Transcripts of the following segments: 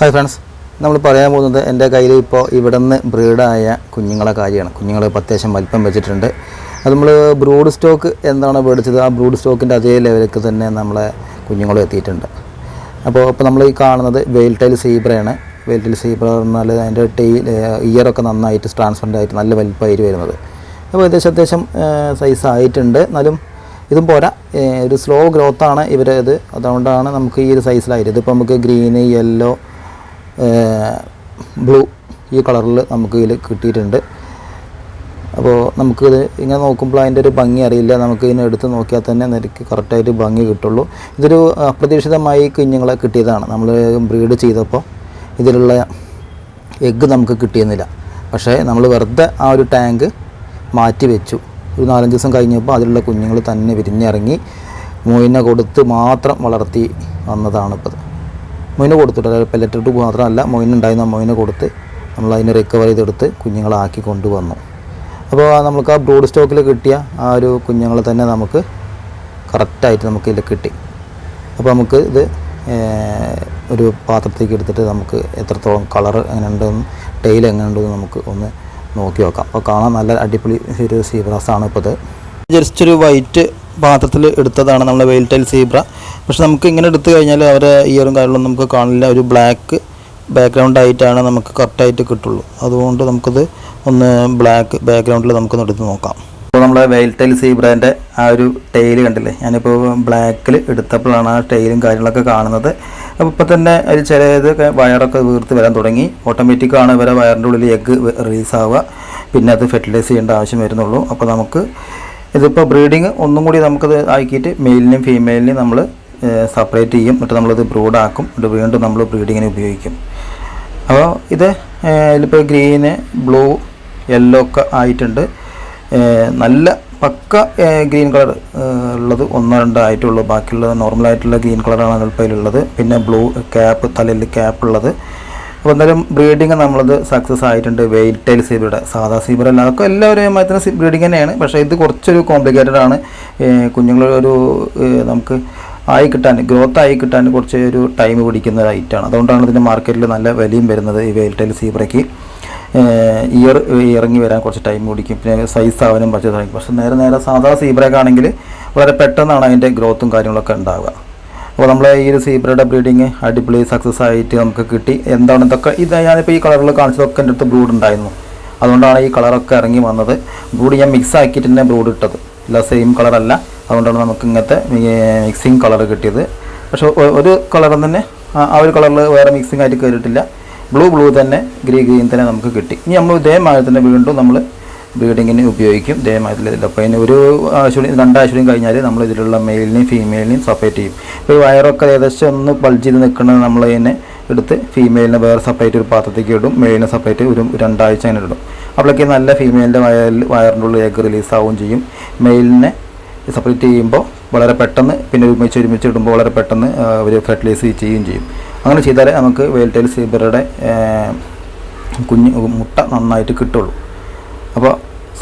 Hi friends നമ്മൾ പറയാൻ പോകുന്നത് എന്റെ കയ്യിൽ ഇപ്പോൾ ഇവിടെ നിന്ന് ബ്രീഡായ കുഞ്ഞുങ്ങളെ കാര്യമാണ്. കുഞ്ഞുങ്ങൾ അത്യാവശ്യം വലിപ്പം വെച്ചിട്ടുണ്ട്. അത് നമ്മൾ ബ്രൂഡ് സ്റ്റോക്ക് എന്താണ് മേടിച്ചത് ആ ബ്രൂഡ് സ്റ്റോക്കിന്റെ അതേ ലെവലിലേക്ക് തന്നെ നമ്മളെ കുഞ്ഞുങ്ങളും എത്തിയിട്ടുണ്ട്. അപ്പോൾ ഇപ്പോൾ നമ്മൾ ഈ കാണുന്നത് വെയിൽ ടൈൽ സീബ്രയാണ് വെയിൽ ടൈൽ സീബ്ര പറഞ്ഞാൽ അതിന്റെ ടെയിൽ ഇയറൊക്കെ നന്നായിട്ട് ട്രാൻസ്പെറന്റ് ആയിട്ട് നല്ല വലിപ്പമായിട്ട് വരുന്നത്. അപ്പോൾ ഏകദേശം അത്യാവശ്യം സൈസ് ആയിട്ടുണ്ട്. എന്നാലും ഇതും പോരാ. ഒരു സ്ലോ ഗ്രോത്താണ് ഇവരെ ഇത് അതുകൊണ്ടാണ് നമുക്ക് ഈ ഒരു സൈസിലായിട്ട് ഇതിപ്പോൾ നമുക്ക് ഗ്രീന് യെല്ലോ ബ്ലൂ ഈ കളറിൽ നമുക്ക് ഇതിൽ കിട്ടിയിട്ടുണ്ട്. അപ്പോൾ നമുക്കിത് ഇങ്ങനെ നോക്കുമ്പോൾ അതിന്റെ ഒരു ഭംഗി അറിയില്ല. നമുക്ക് ഇതിനെ എടുത്ത് നോക്കിയാൽ തന്നെ നിരക്ക് കറക്റ്റായിട്ട് ഭംഗി കിട്ടുള്ളൂ. ഇതൊരു അപ്രതീക്ഷിതമായി കുഞ്ഞുങ്ങളെ കിട്ടിയതാണ്. നമ്മൾ ബ്രീഡ് ചെയ്തപ്പോൾ ഇതിലുള്ള എഗ്ഗ് നമുക്ക് കിട്ടിയെന്നില്ല പക്ഷേ നമ്മൾ വെറുതെ ആ ഒരു ടാങ്ക് മാറ്റി വെച്ചു. ഒരു നാലഞ്ച് ദിവസം കഴിഞ്ഞപ്പോൾ അതിലുള്ള കുഞ്ഞുങ്ങൾ തന്നെ വിരിഞ്ഞിറങ്ങി മോയിനെ കൊടുത്ത് മാത്രം വളർത്തി വന്നതാണ് ഇപ്പോൾ മൊയിനെ കൊടുത്തിട്ട് പെല്ലറ്റ് ഇട്ട് മാത്രമല്ല മൊയിനുണ്ടായിരുന്ന മൊയിന് മൊയിനെ കൊടുത്ത് നമ്മൾ അതിനെ റിക്കവർ ചെയ്തെടുത്ത് കുഞ്ഞുങ്ങളാക്കി കൊണ്ടുവന്നു. അപ്പോൾ നമുക്ക് ആ ബ്രൂഡ് സ്റ്റോക്കിൽ കിട്ടിയ ആ ഒരു കുഞ്ഞുങ്ങളെ തന്നെ നമുക്ക് കറക്റ്റായിട്ട് നമുക്ക് ഇതിൽ കിട്ടി. അപ്പോൾ നമുക്ക് ഇത് ഒരു പാത്രത്തേക്ക് എടുത്തിട്ട് നമുക്ക് എത്രത്തോളം കളർ എങ്ങനെയുണ്ടെന്നും ടെയിൽ എങ്ങനെയുണ്ടെന്ന് നമുക്ക് ഒന്ന് നോക്കി നോക്കാം. അപ്പോൾ കാണാൻ നല്ല അടിപൊളി ഒരു സീബ്രാസാണ് ഇപ്പോൾ ഇത് ജസ്റ്റ് ഒരു വൈറ്റ് പാത്രത്തിൽ എടുത്തതാണ് നമ്മൾ വെയിൽ ടൈൽ സീബ്ര. പക്ഷെ നമുക്ക് ഇങ്ങനെ എടുത്തു കഴിഞ്ഞാൽ അവരെ ഇയറും കാര്യങ്ങളൊന്നും നമുക്ക് കാണില്ല. ഒരു ബ്ലാക്ക് ബാക്ക്ഗ്രൗണ്ട് ആയിട്ടാണ് നമുക്ക് കറക്റ്റായിട്ട് കിട്ടുള്ളൂ. അതുകൊണ്ട് നമുക്കത് ഒന്ന് ബ്ലാക്ക് ബാക്ക്ഗ്രൗണ്ടിൽ നമുക്കൊന്ന് എടുത്ത് നോക്കാം. അപ്പോൾ നമ്മളെ വെയിൽ ടൈൽ സീബ്രേന്റെ ആ ഒരു ടെയിൽ കണ്ടില്ലേ? ഞാനിപ്പോൾ ബ്ലാക്കിൽ എടുത്തപ്പോഴാണ് ആ ടെയിലും കാര്യങ്ങളൊക്കെ കാണുന്നത്. അപ്പോൾ ഇപ്പോൾ തന്നെ ഒരു ചിലതൊക്കെ വയറൊക്കെ വീർത്ത് വരാൻ തുടങ്ങി. ഓട്ടോമാറ്റിക്കാണ് ഇവരെ വയറിന്റെ ഉള്ളിൽ എഗ്ഗ് റിലീസ് ആവുക. പിന്നെ അത് ഫെർട്ടിലൈസ് ചെയ്യേണ്ട ആവശ്യം വരുന്നുള്ളൂ. അപ്പോൾ നമുക്ക് ഇതിപ്പോൾ ബ്രീഡിങ് ഒന്നും കൂടി നമുക്കത് ആക്കിയിട്ട് മെയിലിനെയും ഫീമെയിലിനെയും നമ്മൾ സെപ്പറേറ്റ് ചെയ്യും. എന്നിട്ട് നമ്മളത് ബ്രൂഡാക്കും. എന്നിട്ട് വീണ്ടും നമ്മൾ ബ്രീഡിങ്ങിന് ഉപയോഗിക്കും. അപ്പോൾ ഇത് ഇതിലിപ്പോൾ ഗ്രീന് ബ്ലൂ യെല്ലോ ഒക്കെ ആയിട്ടുണ്ട്. നല്ല പക്ക ഗ്രീൻ കളർ ഉള്ളത് ഒന്നോ രണ്ടോ ആയിട്ടുള്ളൂ. ബാക്കിയുള്ള നോർമലായിട്ടുള്ള ഗ്രീൻ കളറാണ് അതിൽ പേരുള്ളത് പിന്നെ ബ്ലൂ ക്യാപ്പ് തലയിൽ ക്യാപ്പ് ഉള്ളത്. അപ്പോൾ എന്തായാലും ബ്രീഡിങ് നമ്മളത് സക്സസ് ആയിട്ടുണ്ട്. വെയിറ്റ് ടൈൽ സീബിയുടെ സാധാ സീബർ അല്ല. അതൊക്കെ എല്ലാവരും മാത്രം ബ്രീഡിങ് തന്നെയാണ്. പക്ഷേ ഇത് കുറച്ചൊരു കോംപ്ലിക്കേറ്റഡ് ആണ്. കുഞ്ഞുങ്ങൾ ഒരു നമുക്ക് ആയി കിട്ടാൻ ഗ്രോത്ത് ആയി കിട്ടാൻ കുറച്ച് ഒരു ടൈം പിടിക്കുന്ന ഒരു ഐറ്റാണ് അതുകൊണ്ടാണ് ഇതിന്റെ മാർക്കറ്റിൽ നല്ല വിലയും വരുന്നത് ഈ വെയിൽ ടൈൽ സീബ്രയ്ക്ക് ഇയർ ഇറങ്ങി വരാൻ കുറച്ച് ടൈം പിടിക്കും. പിന്നെ സൈസ് ആവാനും കുറച്ച് പക്ഷേ നേരെ നേരെ സാധാ സീബ്രയൊക്കെ ആണെങ്കിൽ വളരെ പെട്ടെന്നാണ് അതിന്റെ ഗ്രോത്തും കാര്യങ്ങളൊക്കെ ഉണ്ടാവുക. അപ്പോൾ നമ്മൾ ഈ ഒരു സീബ്രയുടെ ബ്രീഡിങ് അടിപൊളി സക്സസ് ആയിട്ട് നമുക്ക് കിട്ടി. എന്താണ് ഇതൊക്കെ? ഇത് ഞാനിപ്പോൾ ഈ കളറിൽ കാണിച്ചതൊക്കെ എന്റെ അടുത്ത് ബ്രൂഡ് ഉണ്ടായിരുന്നു. അതുകൊണ്ടാണ് ഈ കളറൊക്കെ ഇറങ്ങി വന്നത്. ബ്രൂഡ് ഞാൻ മിക്സ് ആക്കിയിട്ട് തന്നെ ബ്രൂഡ് ഇട്ടത്. ഇല്ല സെയിം കളറല്ല അതുകൊണ്ടാണ് നമുക്ക് ഇങ്ങനത്തെ മിക്സിങ് കളർ കിട്ടിയത്. പക്ഷെ ഒരു കളറും തന്നെ ആ ഒരു കളറിൽ വേറെ മിക്സിംഗ് ആയിട്ട് കയറിയിട്ടില്ല ബ്ലൂ ബ്ലൂ തന്നെ ഗ്രീൻ ഗ്രീൻ തന്നെ നമുക്ക് കിട്ടി. ഇനി നമ്മൾ ഇതേ തന്നെ വീണ്ടും നമ്മൾ ബ്രീഡിങ്ങിന് ഉപയോഗിക്കും. ഇതേമാതിരി ഇതിൽ അപ്പോൾ അതിന് ഒരു ആശുപത്രി രണ്ടാശുപത്രിയും കഴിഞ്ഞാൽ നമ്മൾ ഇതിലുള്ള മെയിലിനെയും ഫീമെയിലിനെയും സെപ്പറേറ്റ് ചെയ്യും. ഇപ്പോൾ ഈ വയറൊക്കെ ഏകദേശം ഒന്ന് ബൾജ് ചെയ്ത് നിൽക്കുന്നത് നമ്മൾ അതിനെ എടുത്ത് ഫീമെയിലിനെ വേറെ സെപ്പറേറ്റ് ഒരു പാത്രത്തേക്ക് ഇടും. മെയിലിനെ സെപ്പറേറ്റ് ഒരു രണ്ടാഴ്ച അങ്ങനെ ഇടും. അപ്പോഴേക്ക് നല്ല ഫീമെയിലിന്റെ വയറിൽ വയറിന്റെ ഉള്ളിൽ എഗ് റിലീസ് ആവുകയും ചെയ്യും. മെയിലിനെ സെപ്പറേറ്റ് ചെയ്യുമ്പോൾ വളരെ പെട്ടെന്ന് പിന്നെ ഒരുമിച്ച് ഒരുമിച്ച് ഇടുമ്പോൾ വളരെ പെട്ടെന്ന് അവർ ഫെർട്ടിലൈസ് ചെയ്യുകയും ചെയ്യും. അങ്ങനെ ചെയ്താലേ നമുക്ക് വെയിൽറ്റൈൽ സീബറുടെ കുഞ്ഞ് മുട്ട നന്നായിട്ട് കിട്ടുള്ളൂ. അപ്പോൾ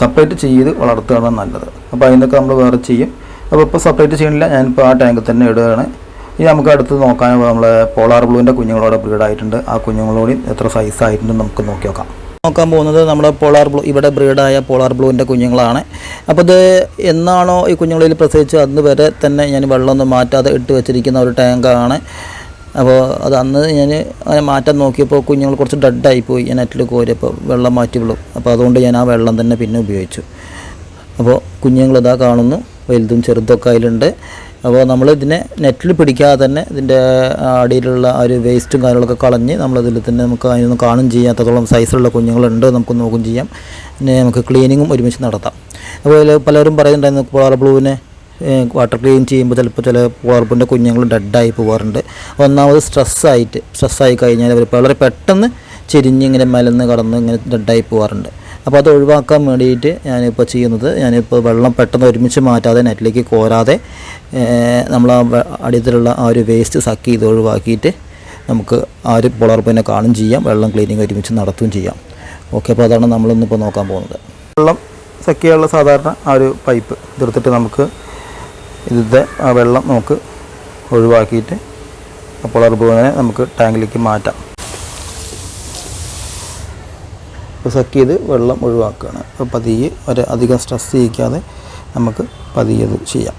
സെപ്പറേറ്റ് ചെയ്ത് വളർത്തുകയാണ് നല്ലത്. അപ്പോൾ അതിനൊക്കെ നമ്മൾ വേറെ ചെയ്യും. അപ്പോൾ ഇപ്പോൾ സെപ്പറേറ്റ് ചെയ്യണില്ല. ഞാനിപ്പോൾ ആ ടാങ്കിൽ തന്നെ ഇടുകയാണ്. ഇനി നമുക്ക് അടുത്ത് നോക്കാൻ നമ്മളെ പോളാർ ബ്ലൂവിന്റെ കുഞ്ഞുങ്ങളോടെ ബ്രീഡായിട്ടുണ്ട് ആ കുഞ്ഞുങ്ങളോട് എത്ര സൈസ് ആയിട്ടുണ്ട് നമുക്ക് നോക്കി നോക്കാം. നോക്കാൻ പോകുന്നത് നമ്മുടെ പോളാർ ബ്ലൂ ഇവിടെ ബ്രീഡായ പോളാർ ബ്ലൂവിന്റെ കുഞ്ഞുങ്ങളാണ്. അപ്പോൾ ഇത് എന്നാണോ ഈ കുഞ്ഞുങ്ങളിൽ പ്രസവിച്ച് അന്ന് വരെ തന്നെ ഞാൻ വെള്ളമൊന്നും മാറ്റാതെ ഇട്ട് വെച്ചിരിക്കുന്ന ഒരു ടാങ്കാണ് അപ്പോൾ അത് അന്ന് ഞാൻ അങ്ങനെ മാറ്റാൻ നോക്കിയപ്പോൾ കുഞ്ഞുങ്ങൾ കുറച്ച് ഡെഡായി പോയി ഞാൻ നെറ്റിൽ കോരിയപ്പോൾ വെള്ളം മാറ്റി വിളും അപ്പോൾ അതുകൊണ്ട് ഞാൻ ആ വെള്ളം തന്നെ പിന്നെ ഉപയോഗിച്ചു. അപ്പോൾ കുഞ്ഞുങ്ങൾ ഇതാ കാണുന്നു. വലുതും ചെറുതൊക്കെ അതിലുണ്ട്. അപ്പോൾ നമ്മൾ ഇതിനെ നെറ്റിൽ പിടിക്കാതെ തന്നെ ഇതിന്റെ അടിയിലുള്ള ആ ഒരു വേസ്റ്റും കാര്യങ്ങളൊക്കെ കളഞ്ഞ് നമ്മളതിൽ തന്നെ നമുക്ക് അതിനൊന്നും കാണും ചെയ്യാം. അത്രത്തോളം സൈസുള്ള കുഞ്ഞുങ്ങളുണ്ട്. നമുക്ക് നോക്കും ചെയ്യാം. പിന്നെ നമുക്ക് ക്ലീനിങ്ങും ഒരുമിച്ച് നടത്താം. അപ്പോൾ പലരും പറയുന്നുണ്ടായിരുന്നു പോളാർ ബ്ലൂവിനെ വാട്ടർ ക്ലീൻ ചെയ്യുമ്പോൾ ചിലപ്പോൾ ചില പോളാർപ്പിന്റെ കുഞ്ഞുങ്ങൾ ഡെഡായി പോകാറുണ്ട് ഒന്നാമത് സ്ട്രെസ്സായിട്ട് സ്ട്രെസ്സായി കഴിഞ്ഞാൽ അവർ വളരെ പെട്ടെന്ന് ചെരിഞ്ഞിങ്ങനെ മലന്ന് കടന്ന് ഇങ്ങനെ ഡെഡായി പോകാറുണ്ട് അപ്പോൾ അത് ഒഴിവാക്കാൻ വേണ്ടിയിട്ട് ഞാനിപ്പോൾ ചെയ്യുന്നത് ഞാനിപ്പോൾ വെള്ളം പെട്ടെന്ന് ഒരുമിച്ച് മാറ്റാതെ നെറ്റിലേക്ക് കോരാതെ നമ്മൾ ആ അടിയത്തിലുള്ള ആ ഒരു വേസ്റ്റ് സക്ക് ചെയ്ത് ഒഴിവാക്കിയിട്ട് നമുക്ക് ആ ഒരു പുളർപ്പിനെ കാണും ചെയ്യാം വെള്ളം ക്ലീനിങ് ഒരുമിച്ച് നടത്തുകയും ചെയ്യാം. ഓക്കെ അപ്പോൾ അതാണ് നമ്മളിന്നിപ്പോൾ നോക്കാൻ പോകുന്നത്. വെള്ളം സക്ക് ചെയ്യാനുള്ള സാധാരണ ആ ഒരു പൈപ്പ് ഇതെടുത്തിട്ട് നമുക്ക് ഇതിന്റെ ആ വെള്ളം നമുക്ക് ഒഴിവാക്കിയിട്ട് അപ്പോൾ അറുപതിനെ നമുക്ക് ടാങ്കിലേക്ക് മാറ്റാം. ഇപ്പോൾ സക്ക് ചെയ്ത് വെള്ളം ഒഴിവാക്കുകയാണ്. അപ്പോൾ പതിയെ ഒരു അധികം സ്ട്രെസ് ചെയ്യിക്കാതെ നമുക്ക് പതിയെ ഇത് ചെയ്യാം.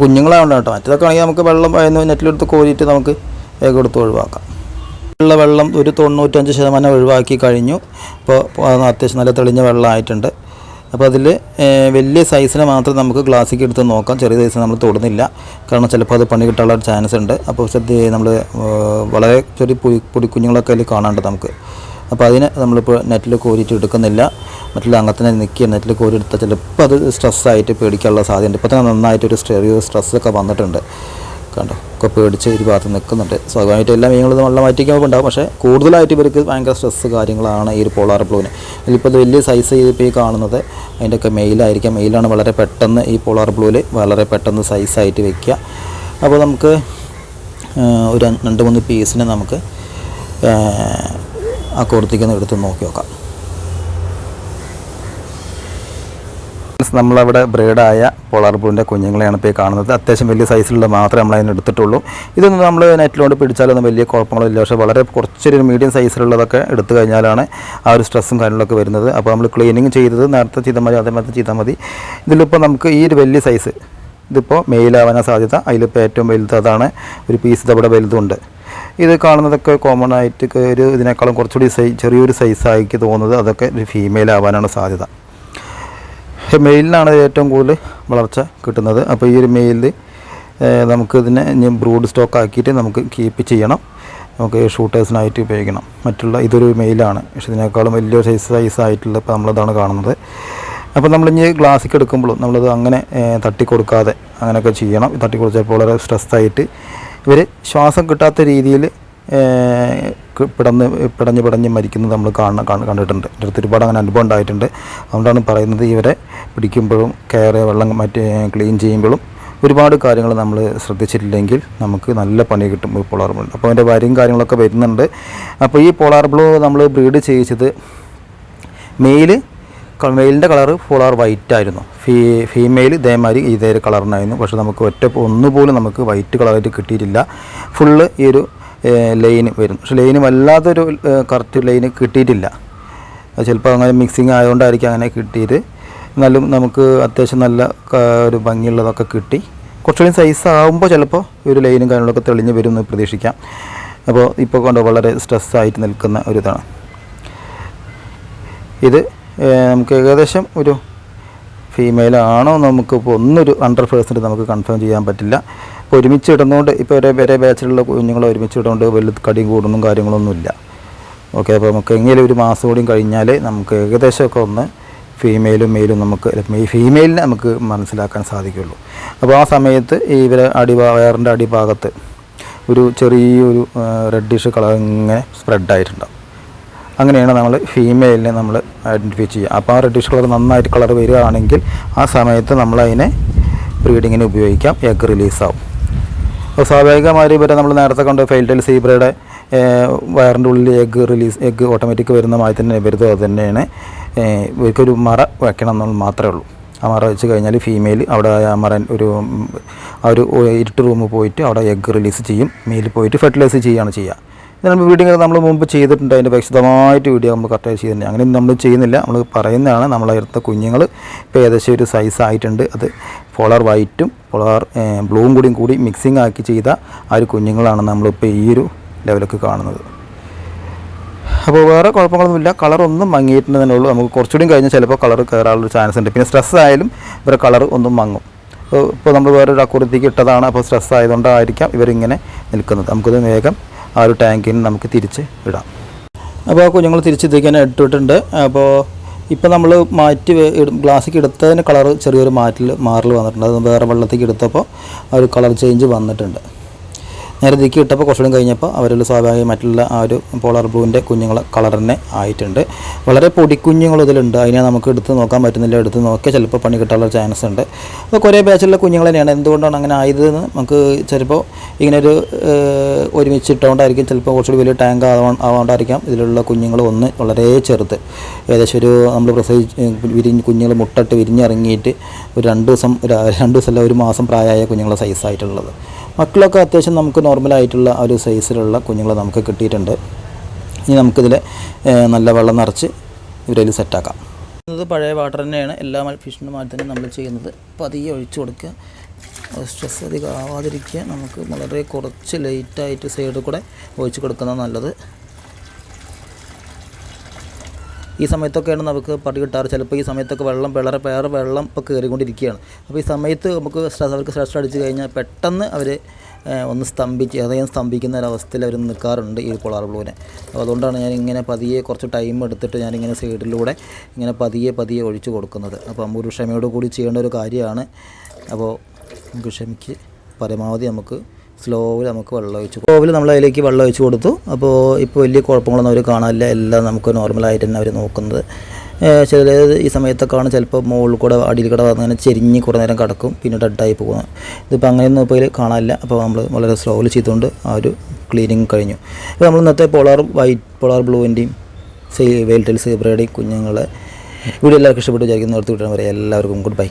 കുഞ്ഞുങ്ങളാണ് കേട്ടോ. മറ്റതൊക്കെ ആണെങ്കിൽ നമുക്ക് വെള്ളം നെറ്റിലെടുത്ത് കോരിയിട്ട് നമുക്ക് കൊടുത്ത് ഒഴിവാക്കാം. ഉള്ള വെള്ളം ഒരു തൊണ്ണൂറ്റഞ്ച് ശതമാനം ഒഴിവാക്കി കഴിഞ്ഞു. ഇപ്പോൾ അത്യാവശ്യം നല്ല തെളിഞ്ഞ വെള്ളമായിട്ടുണ്ട്. അപ്പോൾ അതിൽ വലിയ സൈസിനെ മാത്രം നമുക്ക് ഗ്ലാസ്സിക്ക് എടുത്ത് നോക്കാം. ചെറിയ സൈസ് നമ്മൾ തൊടുന്നില്ല. കാരണം ചിലപ്പോൾ അത് പണി കിട്ടാനുള്ള ചാൻസ് ഉണ്ട്. അപ്പോൾ ശ്രദ്ധ നമ്മൾ വളരെ ചെറിയ പൊടി പൊടിക്കുഞ്ഞുങ്ങളൊക്കെ അതിൽ കാണാണ്ട് നമുക്ക്. അപ്പോൾ അതിന് നമ്മളിപ്പോൾ നെറ്റിൽ കോരിയിട്ട് എടുക്കുന്നില്ല. മറ്റുള്ള അംഗത്തിനെ നിൽക്കുക നെറ്റിൽ കോരി എടുത്താൽ ചിലപ്പോൾ അത് സ്ട്രെസ്സായിട്ട് പേടിക്കാനുള്ള സാധ്യതയുണ്ട്. ഇപ്പോൾ തന്നെ നന്നായിട്ടൊരു സ്റ്റെറിയോ സ്ട്രെസ്സൊക്കെ വന്നിട്ടുണ്ട്. കണ്ടോ? ഒക്കെ പേടിച്ച് ഒരു ഭാഗത്ത് നിൽക്കുന്നുണ്ട്. സ്വാഭാവികമായിട്ട് എല്ലാ മീനുകളും നല്ല മാറ്റിക്കുമ്പോൾ ഉണ്ടാകും പക്ഷേ കൂടുതലായിട്ട് ഇവർക്ക് ഭയങ്കര സ്ട്രെസ് കാര്യങ്ങളാണ് ഈ ഒരു പോളാർ ബ്ലൂവിന് ഇതിലിപ്പോൾ ഇത് വലിയ സൈസ് ചെയ്തിപ്പോൾ ഈ കാണുന്നത് അതിന്റെയൊക്കെ മെയിലായിരിക്കാം മെയിലാണ് വളരെ പെട്ടെന്ന് ഈ പോളാർ ബ്ലൂവിൽ വളരെ പെട്ടെന്ന് സൈസായിട്ട് വെക്കുക. അപ്പോൾ നമുക്ക് ഒരു രണ്ട് മൂന്ന് പീസിനെ നമുക്ക് ആ, കൊടുത്തിക്കുന്ന എടുത്ത് നോക്കി നോക്കാം. നമ്മളവിടെ ബ്രീഡായ പൊളർബുളിന്റെ കുഞ്ഞുങ്ങളെയാണ് ഇപ്പോൾ കാണുന്നത്. അത്യാവശ്യം വലിയ സൈസിലുള്ള മാത്രമേ നമ്മൾ അതിന് എടുത്തിട്ടുള്ളൂ. ഇതൊന്നും നമ്മൾ നെറ്റിലോട്ട് പിടിച്ചാലൊന്നും വലിയ കുഴപ്പങ്ങളില്ല പക്ഷേ വളരെ കുറച്ചൊരു മീഡിയം സൈസിലുള്ളതൊക്കെ എടുത്തു കഴിഞ്ഞാലാണ് ആ ഒരു സ്ട്രെസ്സും കാര്യങ്ങളൊക്കെ വരുന്നത്. അപ്പോൾ നമ്മൾ ക്ലീനിങ് ചെയ്തത് നേരത്തെ ചെയ്താൽ മതി അതേമാതിരി ചെയ്താൽ മതി. ഇതിലിപ്പോൾ നമുക്ക് ഈ ഒരു വലിയ സൈസ് ഇതിപ്പോൾ മെയിലാവാനാ സാധ്യത. അതിലിപ്പോൾ ഏറ്റവും വലുത് അതാണ് ഒരു പീസ് ഇതവിടെ വലുതുണ്ട്. ഇത് കാണുന്നതൊക്കെ കോമൺ ആയിട്ട് ഒരു ഇതിനേക്കാളും കുറച്ചുകൂടി സൈ ചെറിയൊരു സൈസായിക്ക് തോന്നുന്നത് അതൊക്കെ ഒരു ഫീമെയിൽ ആവാനാണ് സാധ്യത. മെയിലിനാണ് ഏറ്റവും കൂടുതൽ വളർച്ച കിട്ടുന്നത്. അപ്പോൾ ഈ ഒരു മെയിലിൽ നമുക്ക് ഇതിനെ ഇനി ബ്രൂഡ് സ്റ്റോക്ക് ആക്കിയിട്ട് നമുക്ക് കീപ്പ് ചെയ്യണം. നമുക്ക് ഷൂട്ടേഴ്സിനായിട്ട് ഉപയോഗിക്കണം. മറ്റുള്ള ഇതൊരു മെയിലാണ്. പക്ഷേ ഇതിനേക്കാളും വലിയ സൈസ് സൈസ് ആയിട്ടുള്ള ഇപ്പോൾ നമ്മളിതാണ് കാണുന്നത്. അപ്പോൾ നമ്മൾ ഇനി ഗ്ലാസ്സിക്ക് എടുക്കുമ്പോഴും നമ്മളത് അങ്ങനെ തട്ടി കൊടുക്കാതെ അങ്ങനെയൊക്കെ ചെയ്യണം. തട്ടി കൊടുത്തപ്പോൾ വളരെ സ്ട്രെസ്സായിട്ട് ഇവർ ശ്വാസം കിട്ടാത്ത രീതിയിൽ പിടന്ന് പിടഞ്ഞ് പിടഞ്ഞ് മരിക്കുന്നത് നമ്മൾ കാണ കാണ- കണ്ടിട്ടുണ്ട്. എന്റെ അടുത്ത് ഒരുപാട് അങ്ങനെ അനുഭവം ഉണ്ടായിട്ടുണ്ട്. അതുകൊണ്ടാണ് പറയുന്നത് ഇവരെ പിടിക്കുമ്പോഴും കയറ് വെള്ളം മറ്റ് ക്ലീൻ ചെയ്യുമ്പോഴും ഒരുപാട് കാര്യങ്ങൾ നമ്മൾ ശ്രദ്ധിച്ചിട്ടില്ലെങ്കിൽ നമുക്ക് നല്ല പണി കിട്ടും ഈ പോളാർ ബ്ലൂ. അപ്പോൾ അതിന്റെ വരിയും കാര്യങ്ങളൊക്കെ വരുന്നുണ്ട്. അപ്പോൾ ഈ പോളാർ ബ്ലൂ നമ്മൾ ബ്രീഡ് ചെയ്യിച്ചത് മെയിൽ മെയിലിന്റെ കളറ് പോളാർ വൈറ്റ് ആയിരുന്നു. ഫീ ഫീമെയിൽ ഇതേമാതിരി ഇതേ കളറിനായിരുന്നു. പക്ഷേ നമുക്ക് ഒറ്റ ഒന്നുപോലും നമുക്ക് വൈറ്റ് കളറായിട്ട് കിട്ടിയിട്ടില്ല. ഫുള്ള് ഈ ഒരു ലൈന് വരും പക്ഷെ ലൈന് വല്ലാത്തൊരു കറക്റ്റ് ലൈന് കിട്ടിയിട്ടില്ല. ചിലപ്പോൾ അങ്ങനെ മിക്സിങ് ആയതുകൊണ്ടായിരിക്കും അങ്ങനെ കിട്ടിയത്. എന്നാലും നമുക്ക് അത്യാവശ്യം നല്ല ഒരു ഭംഗിയുള്ളതൊക്കെ കിട്ടി. കുറച്ചുകൂടി സൈസ് ആകുമ്പോൾ ചിലപ്പോൾ ഒരു ലൈനും കാര്യങ്ങളൊക്കെ തെളിഞ്ഞ് വരും എന്ന് പ്രതീക്ഷിക്കാം. അപ്പോൾ ഇപ്പോൾ കൊണ്ട് വളരെ സ്ട്രെസ്സായിട്ട് നിൽക്കുന്ന ഒരു ഇതാണ്. ഇത് നമുക്ക് ഏകദേശം ഒരു ഫീമെയിലാണോ നമുക്ക് ഇപ്പോൾ ഒന്നൊരു ഹൺഡ്രഡ് പേഴ്സന്റ് നമുക്ക് കൺഫേം ചെയ്യാൻ പറ്റില്ല. ഇപ്പോൾ ഒരുമിച്ച് ഇടുന്നതുകൊണ്ട് ഇപ്പോൾ ഒരേ വേറെ ബാച്ചിലുള്ള കുഞ്ഞുങ്ങളെ ഒരുമിച്ച് ഇടുന്നുണ്ട് വലിയ കടിയും കൂടുന്നും കാര്യങ്ങളൊന്നുമില്ല. ഓക്കെ അപ്പോൾ നമുക്ക് എങ്ങനെ ഒരു മാസം കൂടിയും കഴിഞ്ഞാൽ നമുക്ക് ഏകദേശമൊക്കെ ഒന്ന് ഫീമെയിലും മെയിലും നമുക്ക് ഫീമെയിലിനെ നമുക്ക് മനസ്സിലാക്കാൻ സാധിക്കുള്ളൂ. അപ്പോൾ ആ സമയത്ത് ഇവരെ അടിഭാ വയറിന്റെ അടിഭാഗത്ത് ഒരു ചെറിയൊരു റെഡിഷ് കളർ ഇങ്ങനെ സ്പ്രെഡായിട്ടുണ്ടാവും അങ്ങനെയാണ് നമ്മൾ ഫീമെയിലിനെ നമ്മൾ ഐഡന്റിഫൈ ചെയ്യുക. അപ്പോൾ ആ റെഡിഷ് കളർ നന്നായിട്ട് കളർ വരികയാണെങ്കിൽ ആ സമയത്ത് നമ്മളതിനെ ബ്രീഡിങ്ങിന് ഉപയോഗിക്കാം എഗ് റിലീസാവും അപ്പോൾ സ്വാഭാവികമായും ഇവരെ നമ്മൾ നേരത്തെ കണ്ട ഫെയിൽറ്റൽ സീബ്രയുടെ വയറിന്റെ ഉള്ളിൽ എഗ് റിലീസ് എഗ് ഓട്ടോമാറ്റിക് വരുന്ന മാതിരി തന്നെ വരുന്നത് അത് തന്നെയാണ് ഇവർക്കൊരു മറ വയ്ക്കണം എന്നുള്ളത് മാത്രമേ ഉള്ളൂ. ആ മറ വെച്ച് കഴിഞ്ഞാൽ ഫീമെയിൽ അവിടെ ആ മറ ഒരു ആ ഒരു ഇരുട്ട് റൂമ് പോയിട്ട് അവിടെ എഗ് റിലീസ് ചെയ്യും. മെയിൽ പോയിട്ട് ഫെർട്ടിലൈസ് ചെയ്യുകയാണ് ചെയ്യുക. നമ്മൾ വീഡിയോ നമ്മൾ മുമ്പ് ചെയ്തിട്ടുണ്ട്. അതിന്റെ വിശദമായിട്ട് വീഡിയോ നമ്മൾ കറക്റ്റായി ചെയ്തിട്ടുണ്ട്. അങ്ങനെ നമ്മൾ ചെയ്യുന്നില്ല. നമ്മൾ പറയുന്നതാണ് നമ്മളെടുത്ത കുഞ്ഞുങ്ങൾ ഇപ്പോൾ ഏകദേശം ഒരു സൈസ് ആയിട്ടുണ്ട്. അത് പോളാർ വൈറ്റും പോളാർ ബ്ലൂവും കൂടിയും കൂടി മിക്സിംഗ് ആക്കി ചെയ്ത ആ ഒരു കുഞ്ഞുങ്ങളാണ് നമ്മളിപ്പോൾ ഈ ഒരു ലെവലൊക്കെ കാണുന്നത്. അപ്പോൾ വേറെ കുഴപ്പങ്ങളൊന്നുമില്ല. കളറൊന്നും ഒന്നും മങ്ങിയിട്ടുണ്ട് തന്നെ ഉള്ളൂ. നമുക്ക് കുറച്ചുകൂടി കഴിഞ്ഞാൽ ചിലപ്പോൾ കളർ കയറാനുള്ള ചാൻസ് ഉണ്ട്. പിന്നെ സ്ട്രെസ് ആയാലും ഇവരെ കളർ ഒന്നും മങ്ങും. ഇപ്പോൾ നമ്മൾ വേറൊരു അക്കുറത്തേക്ക് ഇട്ടതാണ്. അപ്പോൾ സ്ട്രെസ് ആയതുകൊണ്ടായിരിക്കാം ഇവരിങ്ങനെ നിൽക്കുന്നത്. നമുക്കത് വേഗം ആ ഒരു ടാങ്കിന് നമുക്ക് തിരിച്ച് ഇടാം. അപ്പോൾ ആ കുഞ്ഞുങ്ങൾ തിരിച്ച് ഇതിങ്ങനെ തന്നെ ഇട്ടിട്ടുണ്ട്. അപ്പോൾ ഇപ്പോൾ നമ്മൾ മാറ്റി ഗ്ലാസ്സിക്ക് എടുത്തതിന് കളർ ചെറിയൊരു മാറ്റിൽ മാറൽ വന്നിട്ടുണ്ട്. അത് വേറെ വെള്ളത്തേക്ക് എടുത്തപ്പോൾ ആ ഒരു കളർ ചേഞ്ച് വന്നിട്ടുണ്ട്. നേരെ ദിക്കി ഇട്ടപ്പോൾ കുറച്ചുകൂടി കഴിഞ്ഞപ്പോൾ അവരിൽ സ്വാഭാവികമായിട്ടുള്ള ആ ഒരു പോളാർ ബ്ലൂവിന്റെ കുഞ്ഞുങ്ങളെ കളർ തന്നെ ആയിട്ടുണ്ട്. വളരെ പൊടിക്കുഞ്ഞുങ്ങൾ ഇതിലുണ്ട്. അതിനെ നമുക്ക് എടുത്ത് നോക്കാൻ പറ്റുന്നില്ല. എടുത്ത് നോക്കിയാൽ ചിലപ്പോൾ പണി കിട്ടാനുള്ള ചാൻസ് ഉണ്ട്. അപ്പോൾ കുറേ ബാച്ചിലുള്ള കുഞ്ഞുങ്ങൾ തന്നെയാണ്. എന്തുകൊണ്ടാണ് അങ്ങനെ ആയതെന്ന് നമുക്ക് ചിലപ്പോൾ ഇങ്ങനെ ഒരു ഒരുമിച്ച് ഇട്ടുകൊണ്ടായിരിക്കും ചിലപ്പോൾ കുറച്ചുകൂടി വലിയ ടാങ്ക് ആവാ ആവാണ്ടായിരിക്കാം ഇതിലുള്ള കുഞ്ഞുങ്ങൾ ഒന്ന് വളരെ ചെറുത്. ഏകദേശം ഒരു നമ്മൾ പ്രസവി വിരിഞ്ഞ് കുഞ്ഞുങ്ങൾ മുട്ടിട്ട് വിരിഞ്ഞിറങ്ങിയിട്ട് ഒരു രണ്ട് ദിവസം ഒരു രണ്ട് ദിവസമല്ല ഒരു മാസം പ്രായമായ സൈസ് സൈസായിട്ടുള്ളത് മക്കളൊക്കെ അത്യാവശ്യം നമുക്ക് നോർമലായിട്ടുള്ള ഒരു സൈസിലുള്ള കുഞ്ഞുങ്ങളെ നമുക്ക് കിട്ടിയിട്ടുണ്ട്. ഇനി നമുക്കിതിൽ നല്ല വെള്ളം നിറച്ച് ഇവരതിൽ സെറ്റാക്കാം ഇത് പഴയ വാട്ടർ തന്നെയാണ്. എല്ലാ ഫിഷിനും മാതിരി തന്നെ നമ്മൾ ചെയ്യുന്നത്. പതിയെ ഒഴിച്ചു കൊടുക്കുക. സ്ട്രെസ് അധികം ആവാതിരിക്കുക. നമുക്ക് വളരെ കുറച്ച് ലൈറ്റായിട്ട് സൈഡിൽ കൂടെ ഒഴിച്ചു കൊടുക്കുന്നത് നല്ലത്. ഈ സമയത്തൊക്കെയാണ് നമുക്ക് പട്ടി കിട്ടാറ്. ചിലപ്പോൾ ഈ സമയത്തൊക്കെ വെള്ളം വളരെ വേറെ വെള്ളം ഇപ്പോൾ കയറിക്കൊണ്ടിരിക്കുകയാണ് അപ്പോൾ ഈ സമയത്ത് നമുക്ക് സ്ട്രെസ് അവർക്ക് സ്ട്രെസ് അടിച്ച് കഴിഞ്ഞാൽ പെട്ടെന്ന് അവർ ഒന്ന് സ്തംഭിച്ച് അതായത് സ്തംഭിക്കുന്ന ഒരവസ്ഥയിൽ അവർ നിൽക്കാറുണ്ട് ഈ കൊളാർ ബ്ലൂവിനെ. അപ്പോൾ അതുകൊണ്ടാണ് ഞാൻ ഇങ്ങനെ പതിയെ കുറച്ച് ടൈം എടുത്തിട്ട് ഞാനിങ്ങനെ സൈഡിലൂടെ ഇങ്ങനെ പതിയെ പതിയെ ഒഴിച്ചു കൊടുക്കുന്നത്. അപ്പോൾ നമുക്ക് ഒരു ക്ഷമയോട് കൂടി ചെയ്യേണ്ട ഒരു കാര്യമാണ്. അപ്പോൾ നമുക്ക് ക്ഷമിക്ക്. പരമാവധി നമുക്ക് സ്ലോവിൽ നമുക്ക് വെള്ളം ഒഴിച്ച് സ്ലോവിൽ നമ്മൾ അതിലേക്ക് വെള്ളം ഒഴിച്ച് കൊടുത്തു. അപ്പോൾ ഇപ്പോൾ വലിയ കുഴപ്പങ്ങളൊന്നും അവർ കാണാനില്ല. എല്ലാം നമുക്ക് നോർമലായിട്ട് തന്നെ അവർ നോക്കുന്നത്. ചില ഈ സമയത്തൊക്കെയാണ് ചിലപ്പോൾ മുകളിൽ കൂടെ അടിയിൽ കൂടെ വന്ന് അങ്ങനെ ചെരിഞ്ഞ് കുറേ നേരം കിടക്കും. പിന്നെ ഡെഡായി പോകുന്നത് ഇതിപ്പോൾ അങ്ങനെയൊന്നും ഇപ്പോൾ ഇതിൽ കാണാനില്ല. അപ്പോൾ നമ്മൾ വളരെ സ്ലോവിൽ ചെയ്തുകൊണ്ട് ആ ഒരു ക്ലീനിങ് കഴിഞ്ഞു. അപ്പോൾ നമ്മൾ ഇന്നത്തെ പോളാർ വൈറ്റ് പോളാർ ബ്ലൂവിന്റെയും സീ വെയിൽ ടെയിൽ സീബ്രയുടെയും കുഞ്ഞുങ്ങളെ വീഡിയോ എല്ലാവർക്കും ഇഷ്ടപ്പെട്ട് വിചാരിക്കുന്നു. നിർത്തി വിട്ടാൽ വരെ എല്ലാവർക്കും ഗുഡ് ബൈ